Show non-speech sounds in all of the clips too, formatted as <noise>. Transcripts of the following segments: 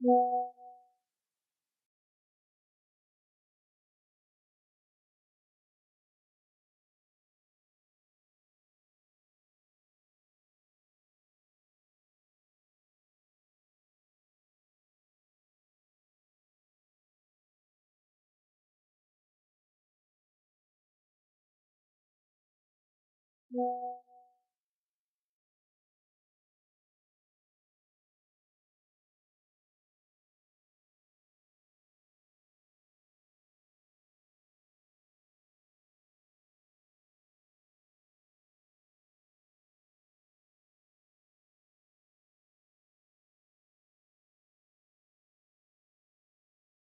Yeah.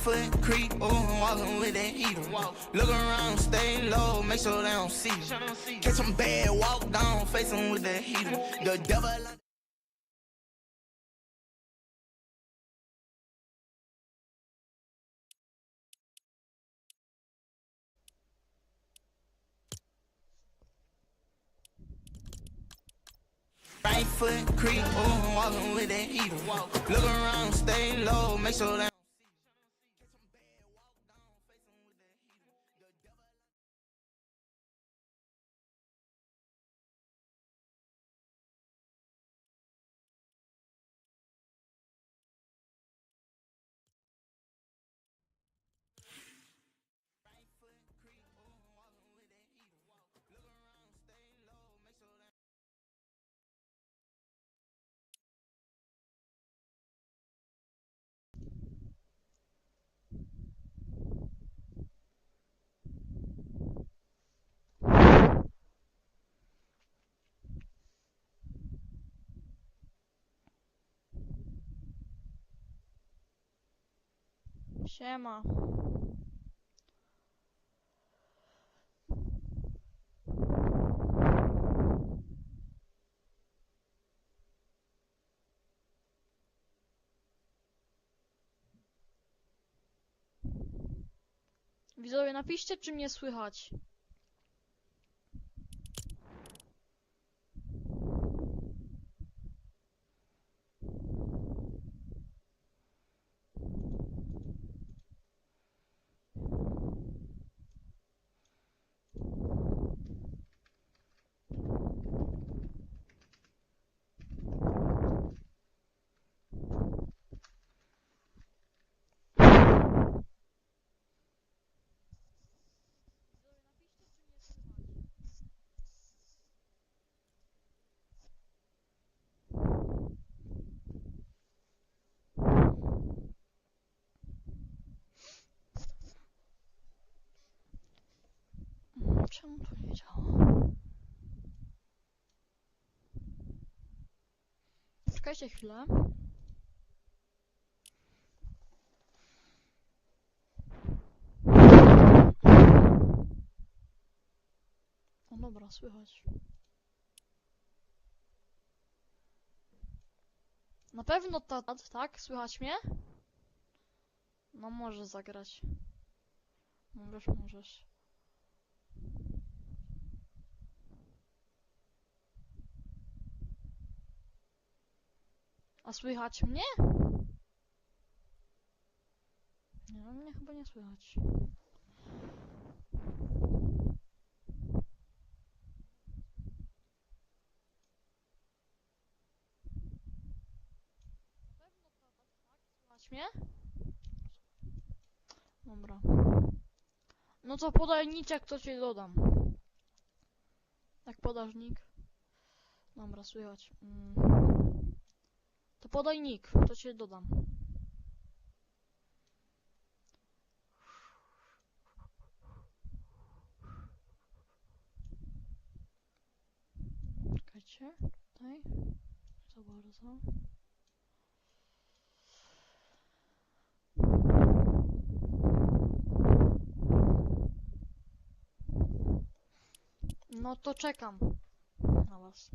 foot creep, ooh, I'm walking with that heater. Look around, stay low, make sure they don't see you. Catch them bad, walk down, face them with that heater. The devil. Right foot creep, ooh, I'm walking with that heater. Look around, stay low, make sure they Siema. Widzowie, napiszcie, czy mnie słychać. Czemu to nie działa? Czekajcie chwilę. No dobra, słychać. Na pewno ta, tak? Słychać mnie? No może zagrać. Możesz, możesz. A słychać mnie? Nie, no mnie chyba nie słychać. Słychać mnie? Dobra. No to podaj niczek, to cię dodam. Jak podasz nick? Dobra, słychać. Mm. To podaj nick, to cię dodam. Czekajcie, tutaj. Za bardzo. No to czekam na was.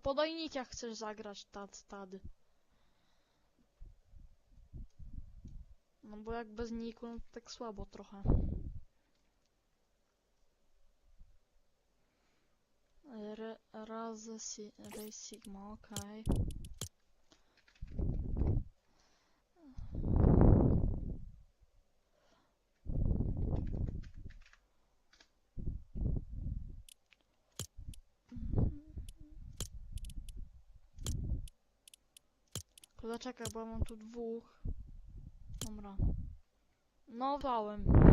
To podaj nick jak chcesz zagrać tad, tady. No bo jak bez niku, no tak słabo trochę. R razy si sigma, okej. Tylko Zaczekaj, bo mam tu dwóch. Dobra. No, wałem.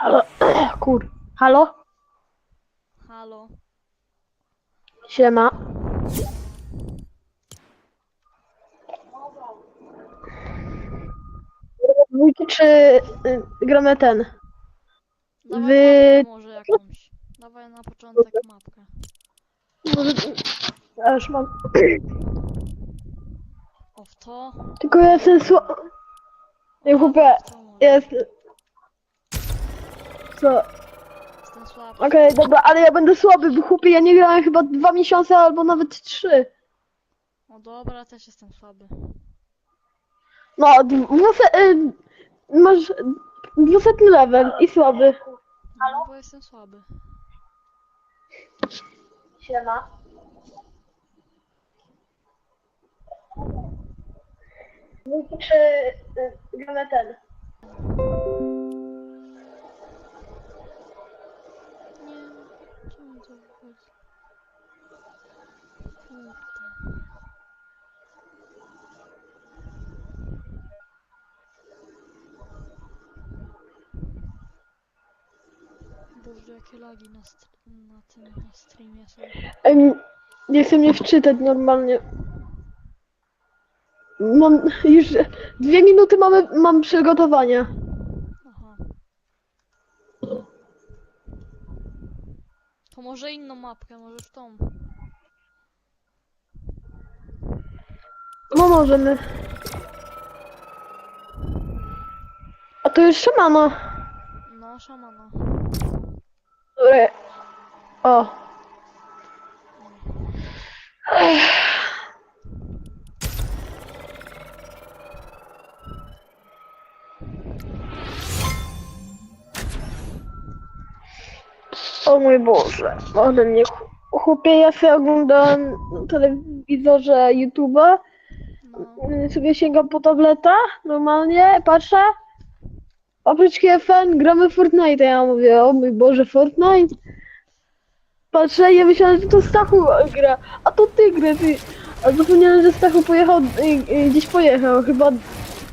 Halo, <clears throat> kur, halo, Halo. siema. Dwójki czy y, gramy ten? Dawaj Wy- może jakąś. Dawaj na początek mapkę. Może... Ja już mam. O, w to. Tylko ja jestem sła... Nie chłopie, w to może. jest... Co? Jestem słaby. Okej, dobra, ale ja będę słaby, bo chłopie, ja nie grałem chyba dwa miesiące albo nawet trzy. O dobra, też jestem słaby. No, dwuset... Y, masz dwusetny level i słaby. No, bo jestem słaby. Siema. Czy y, gramy ten? Nie, czemu to wychodzi? Kurde. Boże, jakie lagi na, na tym na streamie są. Ej, nie chcę mnie wczytać normalnie. Mam już dwie minuty mamy, mam przygotowania. Aha. To może inną mapkę, możesz tą. No możemy. A to jest szamana. No, szamana. Dobra. O. O mój Boże, ode mnie ch- chłopie, ja sobie oglądałem na telewizorze YouTube'a, No. y, sobie sięgam po tableta, normalnie, patrzę. Papryczki FN, gramy Fortnite. Ja mówię, o mój Boże, Fortnite? Patrzę, ja myślałem, że to Stachu gra, a to ty gra, ty. A zapomniałem, że Stachu pojechał, y, y, gdzieś pojechał, chyba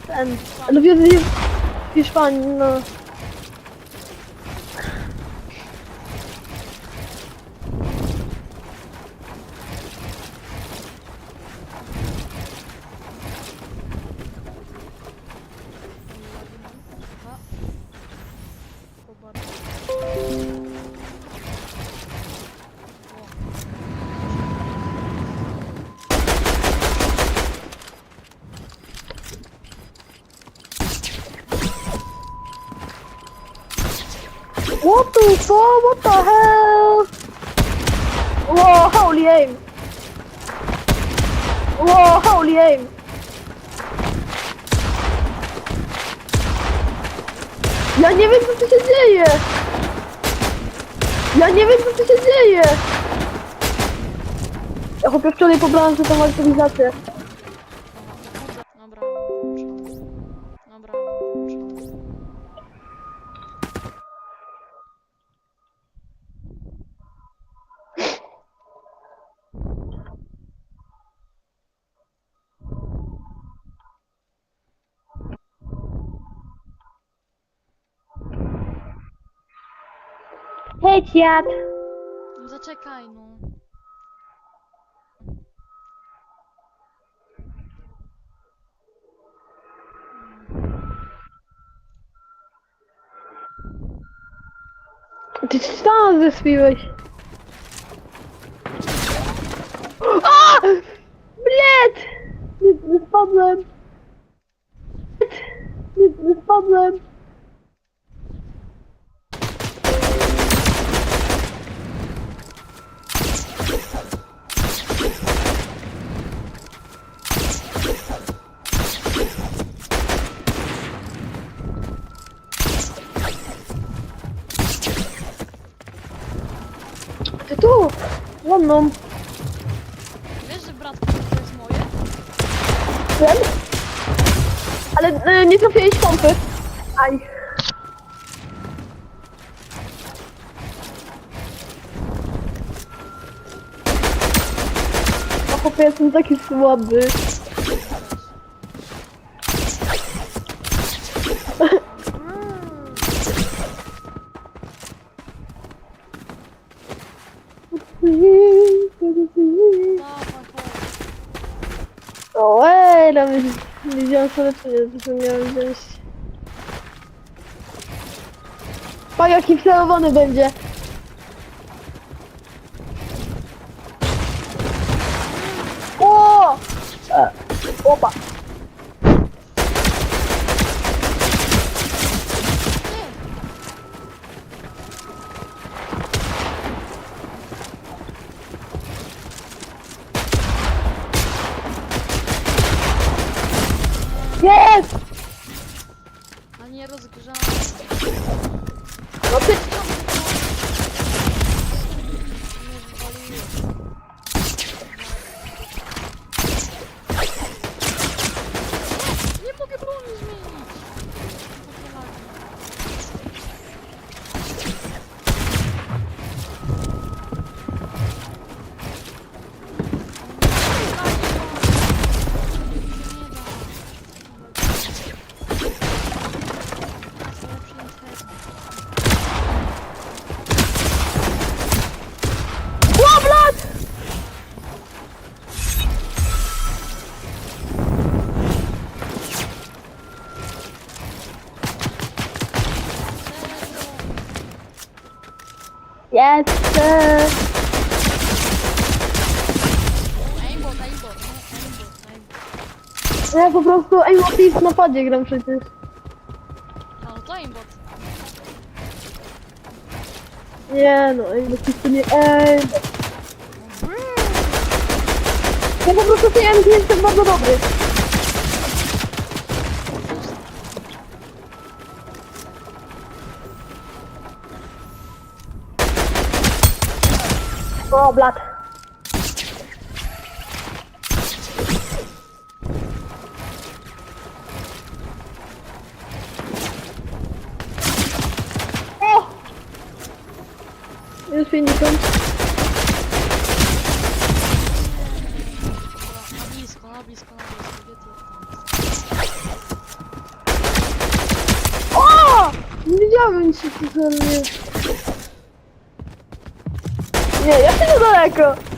ten, no wiem, w Hiszpanii, no. What the fuck? What the hell? Whoa, holy aim! Whoa, holy aim! Ja nie wiem co tu się dzieje! Ja nie wiem co tu się dzieje! Ja chłopie wczoraj pobrałem tą aktualizację. Hej, dziad! No zaczekaj, no. Ty tam zespiłeś? A! Bled! Nie, nie spadłem! Nie, nie spadłem! Ty tu! Za mną! Wiesz, że bratku to jest moje? Wiem? Ale y, nie trafiłeś pompy. Aj. A chłopie, jestem taki słaby. O, ej, tam widziałem sobie leczenie, co miałem wziąć. Pa, jaki wcelowany będzie. Po prostu aim assist na padzie gram przecież. No to aimbot. Nie no, aim assist to nie aim. Ja po prostu ten aim assist jest bardzo dobry. O, blad. 50. Dobra, na blisko, na blisko, na blisko. Gdzie ty tam